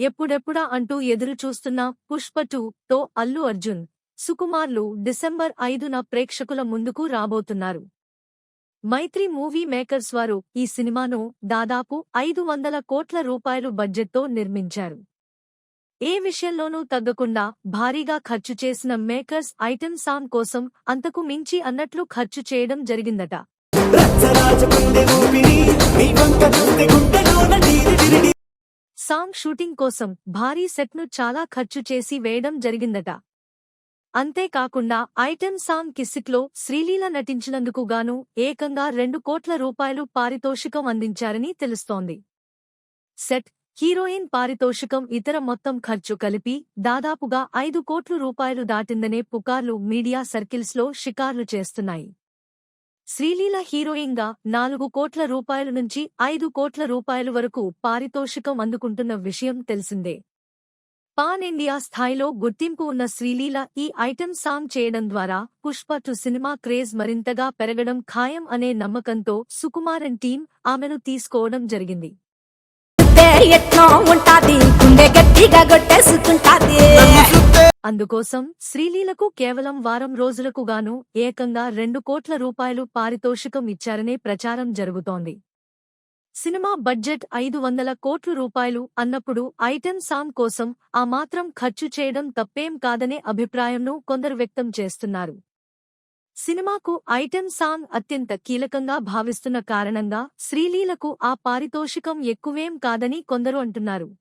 ఎప్పుడెప్పుడా అంటూ ఎదురు చూస్తున్న పుష్ప టూ తో అల్లు అర్జున్ సుకుమార్లు డిసెంబర్ ఐదున ప్రేక్షకుల ముందుకు రాబోతున్నారు. మైత్రి మూవీ మేకర్స్ వారు ఈ సినిమాను దాదాపు ఐదు వందల కోట్ల రూపాయలు బడ్జెట్తో నిర్మించారు. ఏ విషయంలోనూ తగ్గకుండా భారీగా ఖర్చు చేసిన మేకర్స్ ఐటెం సాంగ్ కోసం అంతకు మించి అన్నట్లు ఖర్చు చేయడం జరిగిందట. సాంగ్ షూటింగ్ కోసం భారీ సెట్ను చాలా ఖర్చు చేసి వేయడం జరిగిందట. అంతేకాకుండా ఐటెం సాంగ్ కిసిక్లో శ్రీలీల నటించినందుకు గాను ఏకంగా రెండు కోట్ల రూపాయలు పారితోషికం అందించారని తెలుస్తోంది. సెట్ హీరోయిన్ పారితోషికం ఇతర మొత్తం ఖర్చు కలిపి దాదాపుగా ఐదు కోట్లు రూపాయలు దాటిందనే పుకార్లు మీడియా సర్కిల్స్లో షికార్లు చేస్తున్నాయి. శ్రీలీల హీరోయిన్గా నాలుగు కోట్ల రూపాయల నుంచి ఐదు కోట్ల రూపాయల వరకు పారితోషికం అందుకుంటున్న విషయం తెలిసిందే. పాన్ ఇండియా స్థాయిలో గుర్తింపు ఉన్న శ్రీలీల ఈ ఐటెం సాంగ్ చేయడం ద్వారా పుష్ప టు సినిమా క్రేజ్ మరింతగా పెరగడం ఖాయం అనే నమ్మకంతో సుకుమారన్ టీం ఆమెను తీసుకోవడం జరిగింది. ఉంటాది గుండె గట్టిగా కొట్టేసుకుంటాది అందుకోసం శ్రీలీలకు కేవలం వారం రోజులకు గాను ఏకంగా రెండు కోట్ల రూపాయలు పారితోషికం ఇచ్చారనే ప్రచారం జరుగుతోంది. సినిమా బడ్జెట్ ఐదు వందల కోట్ల రూపాయలు అన్నప్పుడు ఐటెం సాంగ్ కోసం ఆ మాత్రం ఖర్చు చేయడం తప్పేం కాదనే అభిప్రాయంను కొందరు వ్యక్తం చేస్తున్నారు. సినిమాకు ఐటెం సాంగ్ అత్యంత కీలకంగా భావిస్తున్న కారణంగా శ్రీలీలకు ఆ పారితోషికం ఎక్కువేం కాదని కొందరు అంటున్నారు.